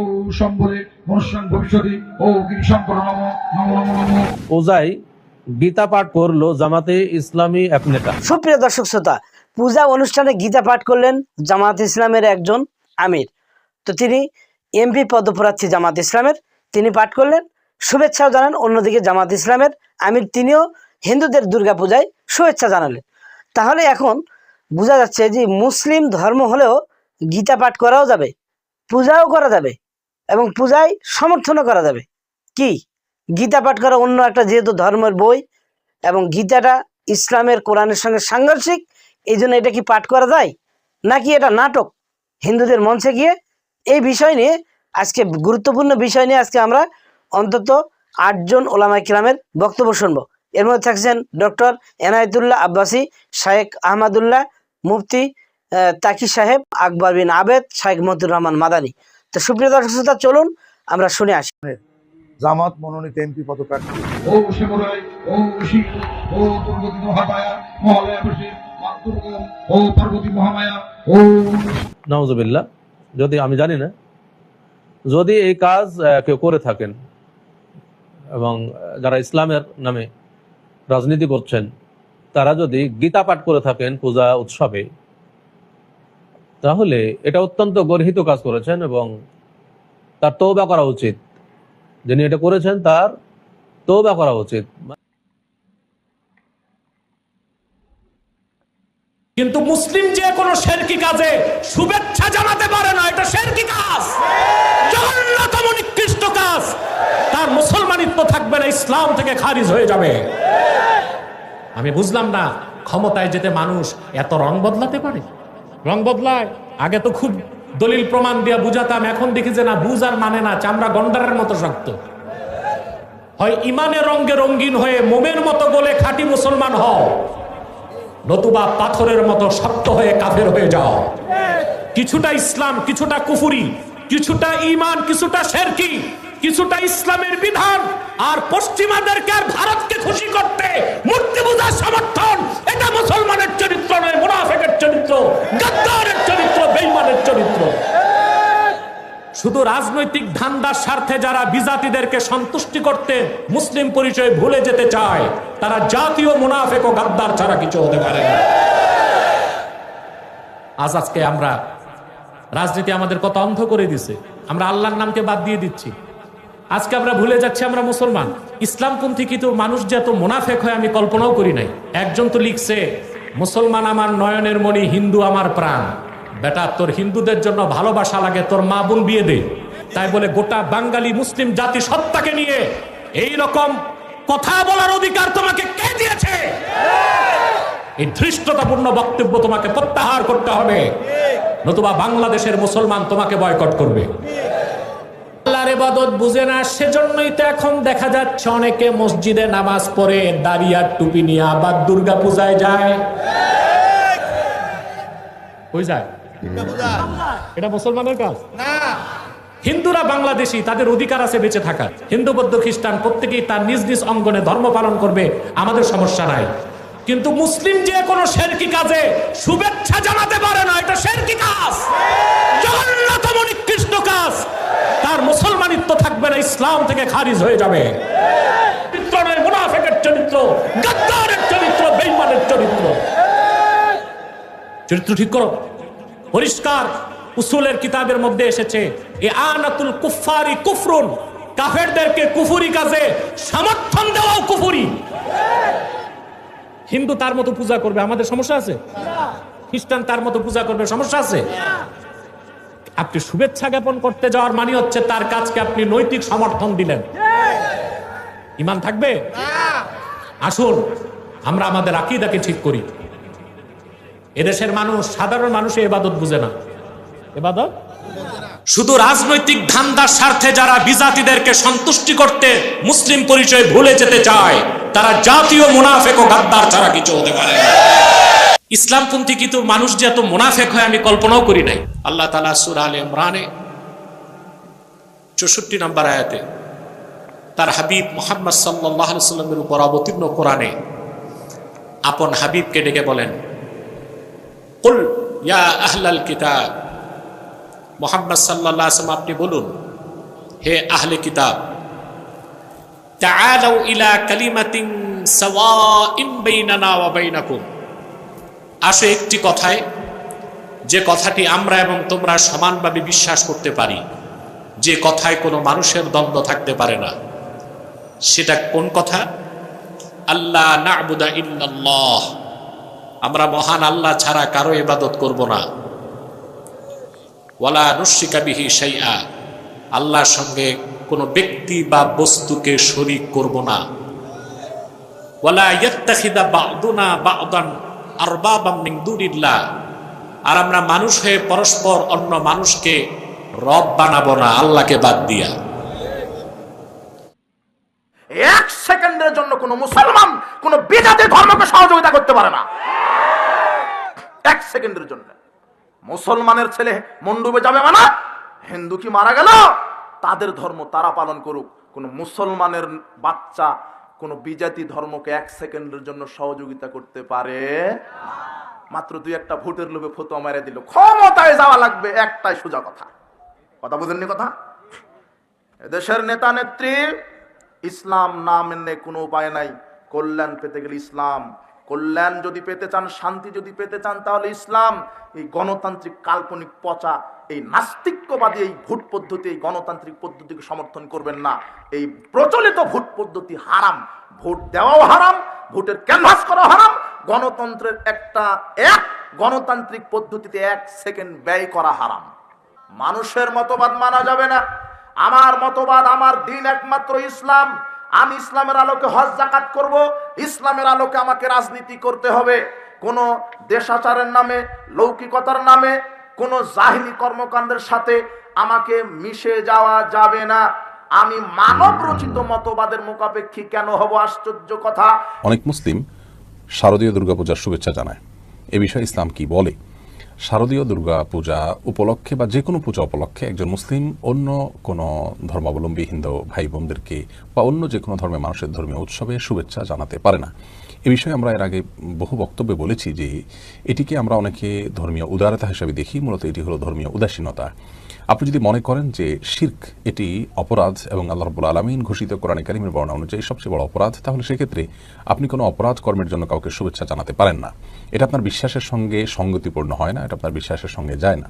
ও সম্বরে মনুষ্যাং ভবিষ্যতে ও গিরিশঙ্কর নম নম নম নম ওজাই গীতা পাঠ করল জামাতে ইসলামী এক নেতা। সুপ্রিয় দর্শক শ্রোতা পূজা অনুষ্ঠানে গীতা পাঠ করলেন জামাত ইসলামের একজন আমির। তো তিনি এমপি পদপ্রার্থী জামাত ইসলামের তিনি পাঠ করলেন। শুভেচ্ছাও জানান অন্যদিকে জামাত ইসলামের আমির তিনিও হিন্দুদের দুর্গাপূজায় শুভেচ্ছা জানালেন। তাহলে এখন বোঝা যাচ্ছে যে মুসলিম ধর্ম হলেও গীতা পাঠ করাও যাবে পূজাও করা যাবে। এবং পূজায় সমর্থনও করা যাবে। কি? গীতা পাঠ করা অন্য একটা যেহেতু ধর্মের বই এবং গীতাটা ইসলামের কোরআনের সঙ্গে সাংঘর্ষিক, এই জন্য এটা কি পাঠ করা যায়? নাকি এটা নাটক? হিন্দুদের মঞ্চে গিয়ে এই বিষয় নিয়ে, আজকে গুরুত্বপূর্ণ বিষয় নিয়ে আজকে আমরা অন্তত আটজন ওলামা কিরামের বক্তব্য শুনব। এর মধ্যে থাকছেন ডক্টর এনায়েতুল্লাহ আব্বাসি শায়েক আহমদুল্লাহ, মুফতি তাকি সাহেব, আকবর বিন আবেদ শায়েক মতুর রহমান মাদানী। তো সুপ্রিয় দর্শক শ্রোতা, চলুন আমরা শুনে আসি। জামাত মনোনীত এমপি পদপ্রার্থী ও শিবরায় ও শিব ও দুর্গতি মহামায়া মহালয়া বসে মা দুর্গা ও পার্বতী মহামায়া ও নওয়াজবিল্লা যদি আমি জানি না যদি এই কাজ আহ, কেউ করে থাকেন এবং যারা ইসলামের নামে রাজনীতি করছেন তারা যদি গীতা পাঠ করে থাকেন পূজা উৎসবে তাহলে এটা অত্যন্ত গর্হিত কাজ করেছেন এবং তার তৌবা করা উচিত। যিনি এটা করেছেন, তার তৌবা করা উচিত। কিন্তু মুসলিম যে কোনো শেরকি কাজে শুভেচ্ছা জানাতে পারে না, এটা শেরকি কাজ। জঘন্যতম নিকৃষ্ট কাজ। তার মুসলমানিত্ব থাকবে না, ইসলাম থেকে খারিজ হয়ে যাবে। আমি বুঝলাম না, ক্ষমতায় যেতে মানুষ এত রং বদলাতে পারে? রং বদলায়। আগে তো খুব দলিল প্রমাণ দিয়া বুঝাতাম, এখন দেখি যে না, বুঝ আর মানে না, চামড়া গন্ডারের মতো শক্ত। হয় ইমানে রঙ্গে রঙ্গিন হয়ে মোমের মতো গলে খাঁটি মুসলমান হও, নতুবা পাথরের মতো শক্ত হয়ে কাফের হয়ে যাও। কিছুটা ইসলাম, কিছুটা কুফুরি, কিছুটা ইমান কিছুটা শেরকি কিছুটা ইসলামের বিধান আর পশ্চিমাদেরকে আর ভারতকে খুশি করতে মূর্তি পূজার সমর্থন, এটা মুসলমানের চরিত্র নয়, মুনাফেকের চরিত্র, গাদ্দারের চরিত্র, বেইমানের চরিত্র। শুধু রাজনৈতিক ধান্দার স্বার্থে যারা বিজাতিদেরকে সন্তুষ্টি করতে মুসলিম পরিচয় ভুলে যেতে চায়, তারা জাতীয় মুনাফেক ও গাদ্দার ছাড়া কিছু হতে পারে না। আজ আজকে আমরা, রাজনীতি আমাদের কত অন্ধ করে দিছে। আমরা আল্লাহর নামকে বাদ দিয়ে দিচ্ছি। আজকে আমরা ভুলে যাচ্ছি আমরা মুসলমান। ইসলামপন্থী কিন্তু মানুষ যে এত মুনাফেক হয় আমি কল্পনাও করি নাই। একজন তো লিখছে, মুসলমান আমার নয়নের মণি, হিন্দু আমার প্রাণ। বেটা, তোর হিন্দুদের জন্য ভালোবাসা লাগে, তোর মা বোন বিয়ে দে। তাই বলে গোটা বাঙালি মুসলিম জাতি সত্তাকে নিয়ে এই রকম কথা বলার অধিকার তোমাকে কে দিয়েছে? এই ধৃষ্টতাপূর্ণ বক্তব্য তোমাকে প্রত্যাহার করতে হবে। নতুবা বাংলাদেশের মুসলমান তোমাকে বয়কট করবে। অনেকে মসজিদে নামাজ পড়ে যায়। হিন্দুরা বাংলাদেশি, তাদের অধিকার আছে বেঁচে থাকার। হিন্দু, বৌদ্ধ, খ্রিস্টান, প্রত্যেকেই তার নিজ নিজ অঙ্গনে ধর্ম পালন করবে, আমাদের সমস্যা নাই। কিন্তু মুসলিম যে কোনো শেরকি কাজে শুভেচ্ছা জানাতে পারে না, এটা শেরকি কাজ। জঘন্যতম নিকৃষ্ট কাজ। তার মুসলমানিত্ব থাকবে না, ইসলাম থেকে খারিজ হয়ে যাবে। মুনাফেকের চরিত্র, গাদ্দারের চরিত্র, বেইমানের চরিত্র। চরিত্র ঠিক করো। পরিষ্কার উসুলের কিতাবের মধ্যে এসেছে, এ আনাতুল কুফারি কুফরুন। কাফেরদেরকে কুফুরি কাজে সমর্থন দেওয়াও কুফুরি। হিন্দু তার মতো পূজা করবে, আমাদের সমস্যা আছে? খ্রিস্টান তার মতো পূজা করবে, সমস্যা আছে? আপনি শুভেচ্ছা জ্ঞাপন করতে যাওয়ার মানে হচ্ছে তার কাজকে আপনি নৈতিক সমর্থন দিলেন। ইমান থাকবে? আসুন, আমরা আমাদের আকিদাকে ঠিক করি। এদেশের মানুষ, সাধারণ মানুষ এবাদত বুঝে না। এবাদত? শুধু রাজনৈতিক ধান্দার স্বার্থে যারা বিজাতিদেরকে সন্তুষ্টি করতে মুসলিম পরিচয় ভুলে যেতে চায়, তারা জাতীয় মুনাফেক ও গাদ্দার ছাড়া কিছু হতে পারে ইসলামপন্থী কিন্তু মানুষ যে এত মুনাফেক হয় আমি কল্পনাও করি নাই। আল্লাহ তালা সুর আল ইমরানে চৌষট্টি নম্বর আয়াতে তার হাবিব মোহাম্মদ সাল্লাহ সাল্লামের উপর অবতীর্ণ কোরআনে আপন হাবিবকে ডেকে বলেন, কুল ইয়া আহলাল কিতাব মোহাম্মদ সাল্লাহ আসলাম আপনি বলুন হে আহলে কিতাব تعالوا إلى كلمة سواء بيننا وبينكم আসো একটি কথায় যে কথাটি আমরা এবং তোমরা সমানভাবে বিশ্বাস করতে পারি যে কথায় কোনো মানুষের দ্বন্দ্ব থাকতে পারে না সেটা কোন কথা আল্লাহ নাবুদা ইল্লাল্লাহ আমরা মহান আল্লাহ ছাড়া কারো ইবাদত করব না ওয়ালা নুশিকা বিহি শাইআ। আল্লাহর সঙ্গে কোনো ব্যক্তি বা বস্তুকে শরিক করব না। ওয়ালা ইয়াত্তাখিদা বা'দুনা বা'দান আরবাবাম মিন দুনিল্লাহ। আর আমরা মানুষ হয়ে পরস্পর অন্য মানুষকে রব বানাবো না, আল্লাহকে বাদ দিয়া। এক সেকেন্ডের জন্য কোন মুসলমান কোন বিজাতি ধর্মকে সহযোগিতা করতে পারে না। এক সেকেন্ডের জন্য। মুসলমানের ছেলে মন্ডুবে যাবে মানে হিন্দু কি মারা গেল? তাদের ধর্ম তারা পালন করুক। কোন মুসলমানের বাচ্চা, কোন বিজাতি ধর্মকে এক সেকেন্ডের জন্য সহযোগিতা করতে পারে? মাত্র দুই একটা ভোটের লোভে ফতো মেরে দিল। ক্ষমতায় যাওয়া লাগবে, একটাই সোজা কথা। কথা বুঝেননি কথা? এদেশের নেতা নেত্রী, ইসলাম না মেনে কোনো উপায় নাই। কল্যাণ পেতে গেলে ইসলাম। কল্যাণ যদি পেতে চান, শান্তি যদি পেতে চান, তাহলে ইসলাম, এই গণতান্ত্রিক কাল্পনিক পচা, এই নাস্তিক্যবাদী, এই ভোট পদ্ধতি, এই গণতান্ত্রিক পদ্ধতিকে সমর্থন করবেন না। এই প্রচলিত ভোট পদ্ধতি হারাম। ভোট দেওয়াও হারাম, ভোটের ক্যানভাস করা হারাম, গণতন্ত্রের একটা এক, গণতান্ত্রিক পদ্ধতিতে এক সেকেন্ড ব্যয় করা হারাম। মানুষের মতবাদ মানা যাবে না। আমার মতবাদ, আমার দিন একমাত্র ইসলাম। আমি ইসলামের আলোকে হজ জাকাত করব, ইসলামের আলোকে আমাকে রাজনীতি করতে হবে। কোন দেশাচারের নামে, লৌকিকতার নামে, কোন জাহিনী কর্মকাণ্ডের সাথে আমাকে মিশে যাওয়া যাবে না। আমি মানব রচিত মতবাদের মোকাপেক্ষী কেন হব? আশ্চর্য কথা। অনেক মুসলিম শারদীয় দুর্গাপূজার শুভেচ্ছা জানায়। এ বিষয়ে ইসলাম কি বলে? শারদীয় দুর্গা পূজা উপলক্ষে বা যে কোনো পূজা উপলক্ষে একজন মুসলিম অন্য কোনো ধর্মাবলম্বী হিন্দু ভাই বোনদেরকে বা অন্য যে কোনো ধর্মের মানুষের ধর্মীয় উৎসবে শুভেচ্ছা জানাতে পারে না। এ বিষয়ে আমরা এর আগে বহু বক্তব্যে বলেছি যে এটিকে আমরা অনেকে ধর্মীয় উদারতা হিসেবে দেখি, মূলত এটি হলো ধর্মীয় উদাসীনতা। আপনি যদি মনে করেন যে শির্ক এটি অপরাধ এবং আল্লাহ রবুল আলমিন ঘোষিত কোরআনে কারিমের বর্ণনা অনুযায়ী সবচেয়ে বড় অপরাধ, তাহলে সেক্ষেত্রে আপনি কোনো অপরাধ কর্মের জন্য কাউকে শুভেচ্ছা জানাতে পারেন না। এটা আপনার বিশ্বাসের সঙ্গে সঙ্গতিপূর্ণ হয় না, এটা আপনার বিশ্বাসের সঙ্গে যায় না।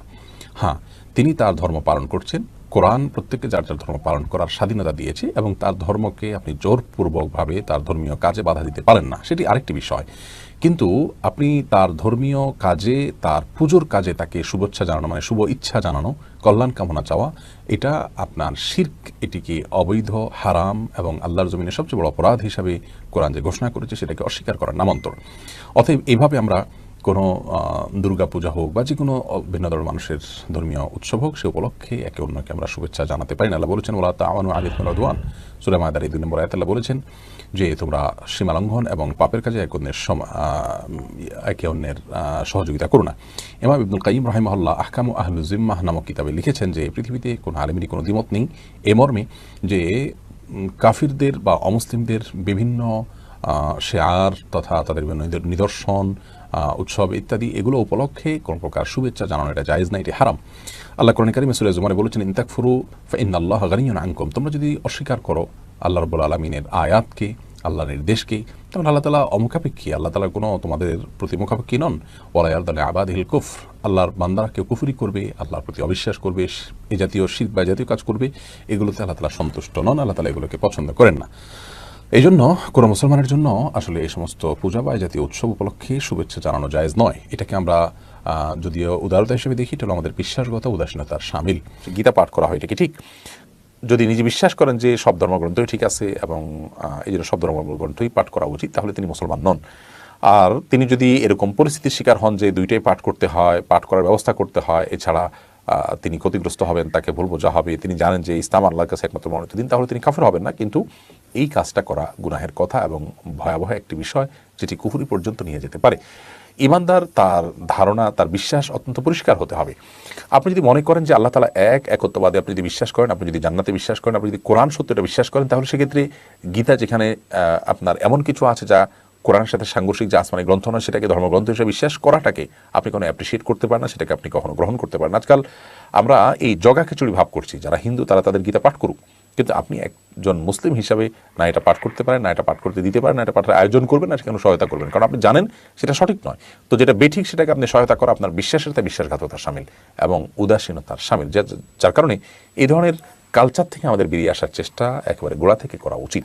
হ্যাঁ তিনি তার ধর্ম পালন করছেন কোরআন প্রত্যেককে যার যার ধর্ম পালন করার স্বাধীনতা দিয়েছে এবং তার ধর্মকে আপনি জোরপূর্বকভাবে তার ধর্মীয় কাজে বাধা দিতে পারেন না। সেটি আরেকটি বিষয়। কিন্তু আপনি তার ধর্মীয় কাজে, তার পুজোর কাজে তাকে শুভেচ্ছা জানানো মানে শুভ ইচ্ছা জানানো, কল্যাণ কামনা চাওয়া, এটা আপনার শির্ক, এটিকে অবৈধ, হারাম এবং আল্লাহর জমিনের সবচেয়ে বড় অপরাধ হিসাবে কোরআন যে ঘোষণা করেছে সেটাকে অস্বীকার করার নামান্তর। অতএব এইভাবে আমরা কোনো দুর্গা পূজা হোক বা যে কোনো ভিন্ন ধরনের মানুষের ধর্মীয় উৎসব হোক, সে উপলক্ষে একে অন্যকে আমরা শুভেচ্ছা জানাতে পারি না। আল্লাহ বলেছেন ওলা তাওয়ানু আলিফ রদওয়ান সুরে মাদার এই দুই নম্বর আয়াতাল্লাহ বলেছেন যে, তোমরা সীমালঙ্ঘন এবং পাপের কাজে এক অন্যের একে অন্যের সহযোগিতা করো না। ইমাম ইবনুল কাইম রাহিমহল্লা আহকাম ও আহলু জিম্মাহ নামক কিতাবে লিখেছেন যে, পৃথিবীতে কোনো আলেমেরই কোনো দ্বিমত নেই এ মর্মে যে কাফিরদের বা অমুসলিমদের বিভিন্ন শেয়ার তথা তাদের বিভিন্ন নিদর্শন উৎসব ইত্যাদি, এগুলো উপলক্ষে কোনো প্রকার শুভেচ্ছা জানানো এটা জায়েজ না, এটি হারাম। আল্লাহ কোরআন কারিম সুরে জুমারে বলেছেন ইনতাক ফুরু ইন আল্লাহ গানিয়ন আঙ্কম তোমরা যদি অস্বীকার করো আল্লাহ রব্বুল আলমিনের আয়াতকে আল্লাহ নির্দেশকে, তখন আল্লাহ তালা অমুখাপেক্ষী, আল্লাহ তালা কোনো তোমাদের প্রতি মুখাপেক্ষী নন। ওলায়ার দালে আবাদ হিল কুফ আল্লাহর বান্দারা কেউ কুফুরি করবে, আল্লাহর প্রতি অবিশ্বাস করবে, এ জাতীয় শীত বা জাতীয় কাজ করবে, এগুলোতে আল্লাহ তালা সন্তুষ্ট নন, আল্লাহ তালা এগুলোকে পছন্দ করেন না। এই জন্য কোনো মুসলমানের জন্য আসলে এই সমস্ত পূজা বা জাতীয় উৎসব উপলক্ষে শুভেচ্ছা জানানো জায়েজ নয়। এটাকে আমরা যদিও উদারতা হিসেবে দেখি, এটা হলো আমাদের বিশ্বাসগত উদাসীনতার সামিল। গীতা পাঠ করা হয়, এটা কি ঠিক? যদি নিজে বিশ্বাস করেন যে সব ধর্মগ্রন্থই ঠিক আছে এবং এই জন্য সব ধর্মগ্রন্থই পাঠ করা উচিত, তাহলে তিনি মুসলমান নন। আর তিনি যদি এরকম পরিস্থিতির শিকার হন যে দুইটাই পাঠ করতে হয়, পাঠ করার ব্যবস্থা করতে হয়, এছাড়া তিনি ক্ষতিগ্রস্ত হবেন, তাকে ভুল বোঝা হবে, তিনি জানেন যে ইসলাম আল্লাহর কাছে একমাত্র মনোনীত দিন, তাহলে তিনি কাফের হবেন না। কিন্তু এই কাজটা করা গুনাহের কথা এবং ভয়াবহ একটি বিষয় যেটি কুফুরি পর্যন্ত নিয়ে যেতে পারে। ইমানদার তার ধারণা, তার বিশ্বাস অত্যন্ত পরিষ্কার হতে হবে। আপনি যদি মনে করেন যে আল্লাহ তালা এক, একত্ববাদে আপনি যদি বিশ্বাস করেন, আপনি যদি জান্নাতে বিশ্বাস করেন, আপনি যদি কোরআন সত্যটা বিশ্বাস করেন, তাহলে সেক্ষেত্রে গীতা যেখানে আপনার এমন কিছু আছে যা কোরআনের সাথে সাংঘর্ষিক, যে আসমানি গ্রন্থ নয়, সেটাকে ধর্মগ্রন্থ হিসেবে বিশ্বাস করাটাকে আপনি কোনো অ্যাপ্রিসিয়েট করতে পারেন না, সেটাকে আপনি কখনো গ্রহণ করতে পারেন আজকাল আমরা এই জগা খিচুড়ি ভাব করছি। যারা হিন্দু, তারা তাদের গীতা পাঠ করুক। কিন্তু আপনি একজন মুসলিম হিসাবে না এটা পাঠ করতে পারেন, না এটা পাঠ করতে দিতে পারেন, না এটা পাঠের আয়োজন করবেন, না সেখানে সহায়তা করবেন। কারণ আপনি জানেন সেটা সঠিক নয়। তো যেটা বেঠিক সেটাকে আপনি সহায়তা করা আপনার বিশ্বাসের সাথে বিশ্বাসঘাতকতার সামিল এবং উদাসীনতার সামিল যার কারণে এই ধরনের কালচার থেকে আমাদের বেরিয়ে আসার চেষ্টা একেবারে গোড়া থেকে করা উচিত।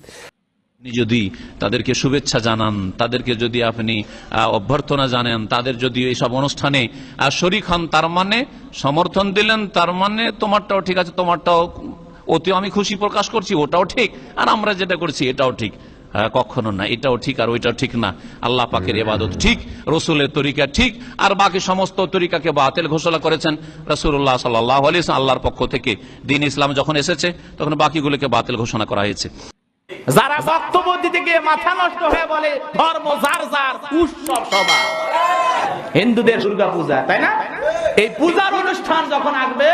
আপনি যদি তাদেরকে শুভেচ্ছা জানান, তাদেরকে যদি আপনি অভ্যর্থনা জানেন, তাদের যদি এইসব অনুষ্ঠানে শরিক হন, তার মানে সমর্থন দিলেন, তার মানে তোমারটাও ঠিক আছে, তোমারটাও অতি আমি খুশি প্রকাশ করছি, ওটাও ঠিক। আর আমরা যেটা করছি, এটাও ঠিক। কখনো না, এটাও ঠিক আর ওইটাও ঠিক না। আল্লাহ পাকের এবাদত ঠিক, রসুলের তরিকা ঠিক, আর বাকি সমস্ত তরিকাকে বাতিল ঘোষণা করেছেন রসুল্লাহ সাল্লাহ আলী আল্লাহর পক্ষ থেকে। দিন ইসলাম যখন এসেছে, তখন বাকিগুলোকে বাতিল ঘোষণা করা হয়েছে। যারা বক্তব্য দিতে গিয়ে মাথা নষ্ট হয়ে বলে, ধর্ম যার যার, উৎসব সবার। হিন্দুদের দুর্গা পূজা তাই না? এই পূজার অনুষ্ঠান যখন আসবে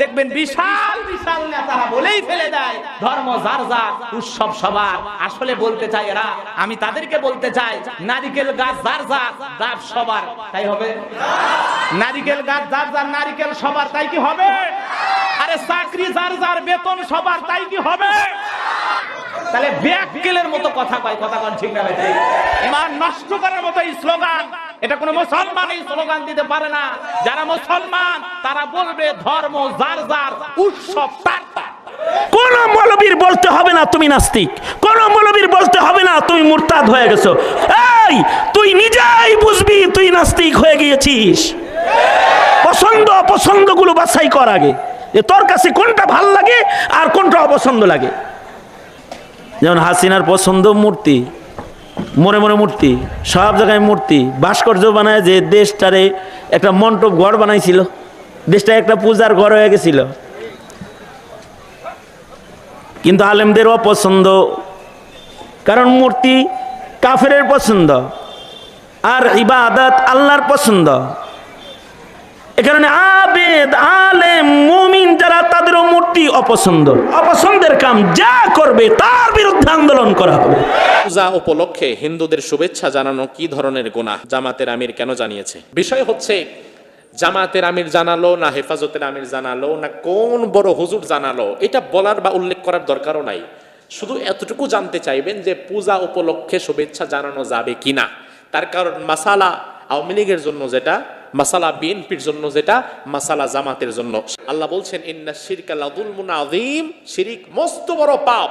দেখবেন বিশাল বিশাল নেতারা বলেই ফেলে দেয়, ধর্ম যার যার, উৎসব সবার। আসলে বলতে চাই এরা, আমি তাদেরকে বলতে চাই, নারিকেল গাছ যার যার গাছ সবার, তাই হবে? নারিকেল গাছ যার যার, নারিকেল সবার, তাই কি হবে? আরে চাকরি যার যার, বেতন সবার, তাই কি হবে? তাহলে ব্যাককেলের মতো কথা কয়, কথা কন ঠিক না ইমান নষ্ট করার মতো স্লোগান, এটা কোনো মুসলমান এই স্লোগান দিতে পারে না। যারা মুসলমান, তারা বলবে ধর্ম যার যার, উৎসব তার তার। কোন মৌলবীর বলতে হবে না তুমি নাস্তিক? কোন মৌলবীর বলতে হবে না তুমি মুরতাদ হয়ে গেছো? এই, তুই নিজেই বুঝবি তুই নাস্তিক হয়ে গিয়েছিস। পছন্দ অপছন্দগুলো বাছাই কর আগে। যে তোর কাছে কোনটা ভালো লাগে আর কোনটা অপছন্দ লাগে। যেমন হাসিনার পছন্দ মূর্তি, মরে মরে মূর্তি, সব জায়গায় মূর্তি। ভাস্কর্য বানায় যে দেশটারে একটা মণ্ডপ ঘর বানাইছিল দেশটা একটা পূজার ঘর হয়ে গেছিল। কিন্তু আলেমদের অপছন্দ, কারণ মূর্তি কাফের পছন্দ, আর ইবাদত আল্লাহর পছন্দ। এ কারণে আবেদ অপছন্দ। অপছন্দের কাম যা করবে তার বিরুদ্ধে আন্দোলন করা হবে। পূজা উপলক্ষে হিন্দুদের শুভেচ্ছা জানানো কি ধরনের গুনাহ? জামাতের আমির কেন জানিয়েছে? বিষয় হচ্ছে, জামাতের আমির জানালো না হেফাজতের আমির জানালো না কোন বড় হুজুর জানালো? এটা বলার বা উল্লেখ করার দরকারও নাই। শুধু এতটুকু জানতে চাইবেন যে পূজা উপলক্ষে শুভেচ্ছা জানানো যাবে কিনা। তার কারণ মাসালা আওয়ামী লীগের জন্য যেটা, মাসালা বিএনপির জন্য যেটা, মাসালা জামাতের জন্য। আল্লাহ বলছেন, ইন্না শিরকা লাদুলমুন আযীম শিরিক মস্ত বড় পাপ।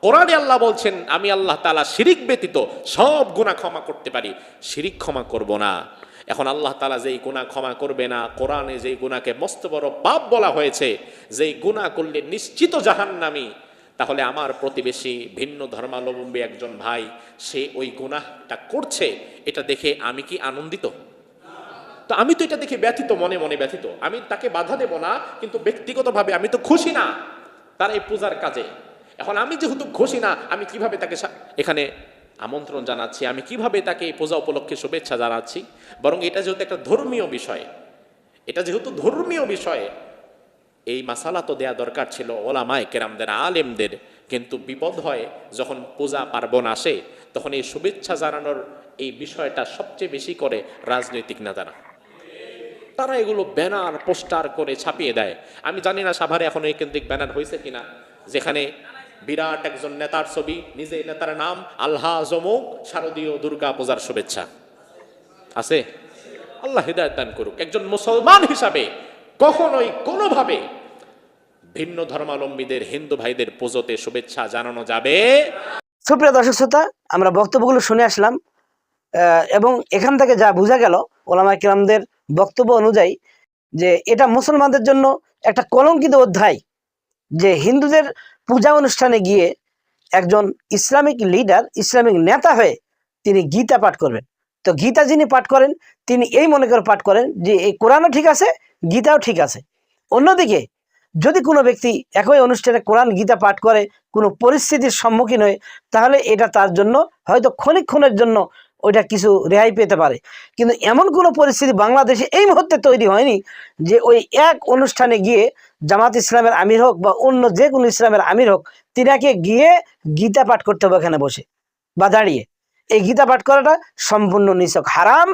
কোরআনে আল্লাহ বলছেন, আমি আল্লাহ তাআলা শিরিক ব্যতীত সব গুনাহ ক্ষমা করতে পারি। শিরিক ক্ষমা করব না। এখন আল্লাহ তাআলা যেই গুনাহ ক্ষমা করবে না, কোরআনে যেই গুণাকে মস্ত বড় পাপ বলা হয়েছে, যেই গুনাহ করলে নিশ্চিত জাহান্নামী। তাহলে আমার প্রতিবেশী ভিন্ন ধর্মাবলম্বী একজন ভাই, সে ওই গুনাহটা করছে, এটা দেখে আমি কি আনন্দিত? তো আমি তো এটা দেখে ব্যথিত, মনে মনে ব্যথিত। আমি তাকে বাধা দেব না, কিন্তু ব্যক্তিগতভাবে আমি তো খুশি না তার এই পূজার কাজে। এখন আমি যেহেতু খুশি না, আমি কীভাবে তাকে এখানে আমন্ত্রণ জানাচ্ছি? আমি কীভাবে তাকে এই পূজা উপলক্ষে শুভেচ্ছা জানাচ্ছি? বরং এটা যেহেতু একটা ধর্মীয় বিষয়, এটা যেহেতু ধর্মীয় বিষয় এই মাসালা তো দেয়া দরকার ছিল ওলামায় কেরামদের, আলেমদের। কিন্তু বিপদ হয় যখন পূজা পার্বণ আসে, তখন এই শুভেচ্ছা জানানোর এই বিষয়টা সবচেয়ে বেশি করে রাজনৈতিক নেতারা। তারা এগুলো ব্যানার, পোস্টার করে ছাপিয়ে দেয়। আমি জানি না সাভারে এখন এই কেন্দ্রিক ব্যানার হয়েছে কিনা, যেখানে বিরাট একজন নেতার ছবি নিজে নেতার নাম, আল্লাহ জমুক শারদীয় দুর্গা পূজার শুভেচ্ছা। আছে? আল্লাহ হৃদয়ত দান করুক। একজন মুসলমান হিসাবে কখনোই কোনোভাবে ভিন্ন ধর্মাবলম্বীদের, হিন্দু ভাইদের পুজোতে শুভেচ্ছা জানানো যাবে। সুপ্রিয় দর্শক শ্রোতা, আমরা বক্তব্যগুলো শুনে আসলাম এবং এখান থেকে যা বোঝা গেল ওলামা কিরামদের বক্তব্য অনুযায়ী যে এটা মুসলমানদের জন্য একটা কলঙ্কিত অধ্যায় যে হিন্দুদের পূজা অনুষ্ঠানে গিয়ে একজন ইসলামিক লিডার, ইসলামিক নেতা হয়ে তিনি গীতা পাঠ করবেন। তো গীতা যিনি পাঠ করেন, তিনি এই মনে করে পাঠ করেন যে এই কোরআনও ঠিক আছে, গীতাও ঠিক আছে। অন্যদিকে যদি কোনো ব্যক্তি একই অনুষ্ঠানে কোরআন, গীতা পাঠ করে, কোনো পরিস্থিতির সম্মুখীন হয়, তাহলে এটা তার জন্য হয়তো ক্ষণিক্ষণের জন্য ওইটা কিছু রেহাই পেতে পারে। কিন্তু এমন কোনো পরিস্থিতি বাংলাদেশে এই মুহূর্তে তৈরি হয়নি যে ওই এক অনুষ্ঠানে গিয়ে জামাত ইসলামের আমির হোক বা অন্য যে কোনো ইসলামের আমির হোক, তিনাকে গিয়ে গীতা পাঠ করতে হবে এখানে বসে বা দাঁড়িয়ে। এই গীতা পাঠ করাটা সম্পূর্ণ নিছক, হারাম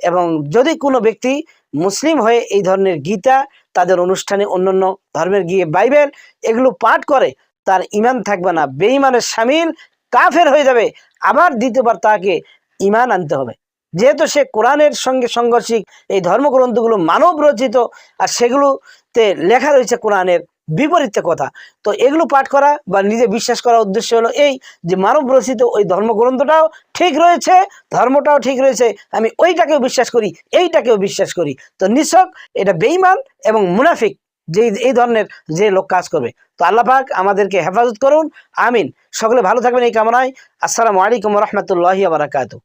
এবং যদি কোনো ব্যক্তি মুসলিম হয়ে এই ধরনের গীতা তাদের অনুষ্ঠানে অন্যান্য ধর্মের গিয়ে বাইবেল এগুলো পাঠ করে, তার ইমান থাকবে না। বেঈমানের সামিল কাফের হয়ে যাবে, আবার দ্বিতীয়বার তাকে ইমান আনতে হবে। যেহেতু সে কোরআনের সঙ্গে সংঘর্ষিক এই ধর্মগ্রন্থগুলো মানব রচিত আর সেগুলোতে লেখা রয়েছে কোরআনের বিপরীতে কথা। তো এগুলো পাঠ করা বা নিজে বিশ্বাস করার উদ্দেশ্য হলো এই যে মানব রচিত ওই ধর্মগ্রন্থটাও ঠিক রয়েছে, ধর্মটাও ঠিক রয়েছে, আমি ওইটাকেও বিশ্বাস করি, এইটাকেও বিশ্বাস করি। তো নিছক, এটা বেইমান এবং মুনাফিক যে এই ধরনের যে লোক কাজ করবে। তো আল্লাহ পাক আমাদেরকে হেফাজত করুন, আমিন। সকলে ভালো থাকবেন এই কামনায়। আসসালামু আলাইকুম রহমতুল্লাহি বারাকাতু